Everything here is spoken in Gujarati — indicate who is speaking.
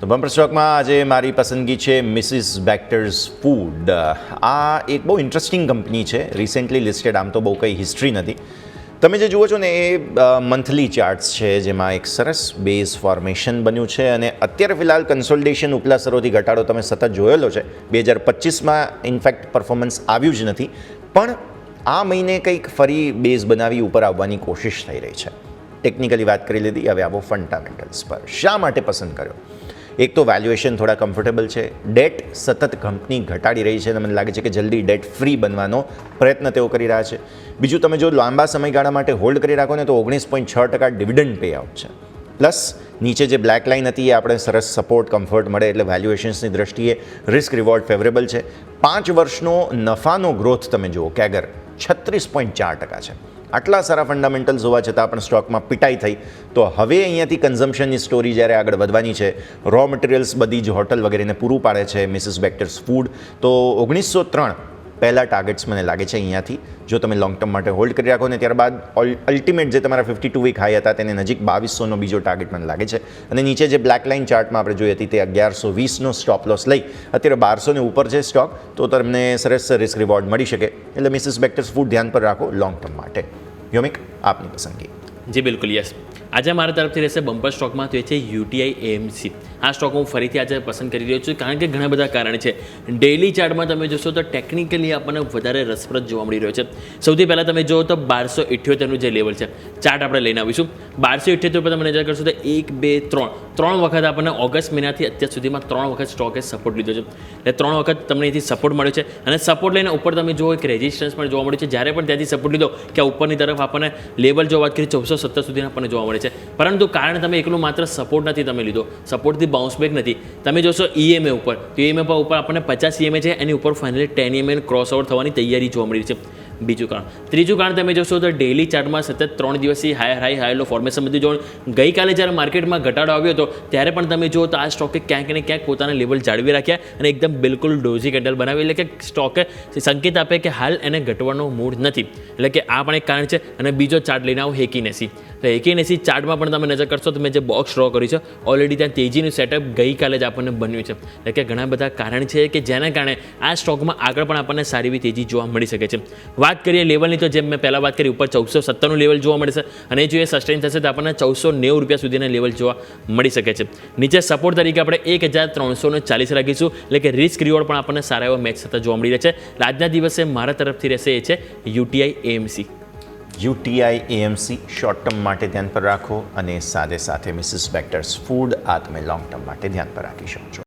Speaker 1: તો બમ્પર સ્ટોકમાં આજે મારી પસંદગી છે મિસિસ બેક્ટર્સ ફૂડ. આ એક બહુ ઇન્ટરેસ્ટિંગ કંપની છે. રિસેન્ટલી લિસ્ટેડ આમ તો બહુ કંઈ હિસ્ટ્રી નથી. તમે જે જુઓ છો ને, એ મંથલી ચાર્ટ્સ છે, જેમાં એક સરસ બેઝ ફોર્મેશન બન્યું છે અને અત્યારે ફિલહાલ કન્સોલિડેશન ઉપલા સ્તરોથી ઘટાડો તમે સતત જોયેલો છે. બે હજાર પચીસમાં ઇનફેક્ટ પરફોર્મન્સ આવ્યું જ નથી. પણ આ મહિને કંઈક ફરી બેઝ બનાવી ઉપર આવવાની કોશિશ થઈ રહી છે. ટેકનિકલી વાત કરી લીધી, હવે આવો ફંડામેન્ટલ્સ પર. શા માટે પસંદ કર્યો? એક તો વેલ્યુએશન થોડા કમ્ફર્ટેબલ છે. ડેટ સતત કંપની ઘટાડી રહી છે અને મને લાગે છે કે જલ્દી ડેટ ફ્રી બનવાનો પ્રયત્ન તેઓ કરી રહ્યા છે. બીજું, તમે જો લાંબા સમયગાળા માટે હોલ્ડ કરી રાખો ને તો ઓગણીસ પોઈન્ટ છ ટકા ડિવિડન્ડ પે આઉટ છે. પ્લસ નીચે જે બ્લેક લાઇન હતી એ આપણે સરસ સપોર્ટ કમ્ફર્ટ મળે એટલે વેલ્યુએશન્સની દ્રષ્ટિએ રિસ્ક રિવોર્ડ ફેવરેબલ છે. પાંચ વર્ષનો નફાનો ગ્રોથ તમે જુઓ કેગર છત્રીસ પોઈન્ટ ચાર ટકા છે. આટલા સારા ફંડામેન્ટલ્સ હોવા છતાં પણ સ્ટોકમાં પિટાઈ થઈ. તો હવે અહીંયાથી કન્ઝમ્પશનની સ્ટોરી જ્યારે આગળ વધવાની છે રો મટીરિયલ્સ બધી જ હોટલ વગેરેને પૂરું પાડે છે મિસિસ બેક્ટર્સ ફૂડ તો ઓગણીસો ત્રણ પહેલાં ટાર્ગેટ્સ મને લાગે છે અહીંયાથી. જો તમે લોંગ ટર્મ માટે હોલ્ડ કરી રાખો ને ત્યારબાદ અલ્ટિમેટ જે તમારા ફિફ્ટી ટુ વીક હાઈ હતા તેને નજીક બાવીસોનો બીજો ટાર્ગેટ મને લાગે છે. અને નીચે જે બ્લેક લાઇન ચાર્ટમાં આપણે જોઈ હતી તે અગિયારસો વીસનો સ્ટોપ લોસ લઈ. અત્યારે બારસોને ઉપર છે સ્ટોક તો તમને સરસ રિસ્ક રિવોર્ડ મળી શકે. એટલે મિસિસ બેક્ટર્સ ફૂડ ધ્યાન પર રાખો લોંગ ટર્મ માટે. યોમિક, આપની પસંદગી.
Speaker 2: જી, બિલકુલ, યસ. આજે મારા તરફથી રહેશે બમ્પર સ્ટોકમાં, તો એ છે યુટીઆઈ એએમસી. આ સ્ટોક હું ફરીથી આજે પસંદ કરી રહ્યો છું, કારણ કે ઘણા બધા કારણ છે. ડેઇલી ચાર્ટમાં તમે જોશો તો ટેકનિકલી આપણને વધારે રસપ્રદ જોવા મળી રહ્યો છે. સૌથી પહેલાં તમે જુઓ તો બારસો ઇઠ્યોતેરનું જે લેવલ છે, ચાર્ટ આપણે લઈને આવીશું. બારસો ઇઠ્યોતેર પર તમે નજર કરશો તો એક, બે, ત્રણ. ત્રણ વખત આપણને ઓગસ્ટ મહિનાથી અત્યાર સુધીમાં ત્રણ વખત સ્ટોકે સપોર્ટ લીધો છે. એટલે ત્રણ વખત તમને અહીંથી સપોર્ટ મળ્યો છે. અને સપોર્ટ લઈને ઉપર તમે જો એક રેઝિસ્ટન્સ પણ જોવા મળ્યું છે. જ્યારે પણ ત્યાંથી સપોર્ટ લીધો કે ઉપરની તરફ આપણને લેવલ જો વાત કરીએ ચૌદસો સત્તર સુધીના આપણને જોવા મળે છે. પરંતુ કારણ તમે એકલું માત્ર સપોર્ટ નથી તમે લીધો. સપોર્ટથી બાઉન્સ બેક નથી. તમે જોશો ઈએમએ ઉપર. તો ઈએમએ પર ઉપર આપણને પચાસ ઈએમએ છે. એની ઉપર finally ten EMA cross over થવાની તૈયારી જોવા મળી છે. બીજું કારણ. ત્રીજું કારણ તમે જોશો તો ડેલી ચાર્ટમાં સતત ત્રણ દિવસથી higher high high low formation બધું જો ગઈકાલે જ્યારે માર્કેટમાં ઘટાડો આવ્યો હતો, ત્યારે પણ તમે જુઓ તો આ સ્ટોકે ક્યાંક ને ક્યાંક પોતાના લેવલ જાળવી રાખ્યા અને એકદમ બિલકુલ ડોઝી કેન્ડલ બનાવી. એટલે કે સ્ટોકે સંકેત આપે કે હાલ એને ઘટવાનો મૂડ નથી. એટલે કે આ પણ એક કારણ છે અને બીજો ચાર્ટ લઈને આવું હેકીનેસી તો હેકીનેસી ચાર્ટમાં પણ તમે નજર કરશો તો મેં જે બોક્સ ડ્રો કર્યું છે ઓલરેડી ત્યાં તેજીનું સેટઅપ ગઈકાલે જ આપણને બન્યું છે. એટલે કે ઘણા બધા કારણ છે કે જેના કારણે આ સ્ટોકમાં આગળ પણ આપણને સારી એવી તેજી જોવા મળી શકે છે. વાત કરીએ લેવલની, તો જેમ મેં પહેલાં વાત કરી, ઉપર ચૌદસો સત્તરનું લેવલ જોવા મળશે અને જો એ સસ્ટેન થશે, તો આપણને ચૌદસો નેવું રૂપિયા સુધીના લેવલ જોવા મળી શકે છે. નીચે સપોર્ટ તરીકે આપણે એક હજાર ત્રણસો ચાલીસ રાખીશું. એટલે કે રિસ્ક રિવોર્ડ પણ આપણને સારા એવા મેચ થતા જોવા મળી રહે છે. આજના દિવસે મારા તરફથી રહેશે એ છે UTI AMC
Speaker 1: UTI AMC short term માટે ધ્યાન પર રાખો અને સાથે સાથે મિસિસ બેક્ટર્સ ફૂડ આ તમે લોંગ ટર્મ માટે ધ્યાન પર રાખી શકો છો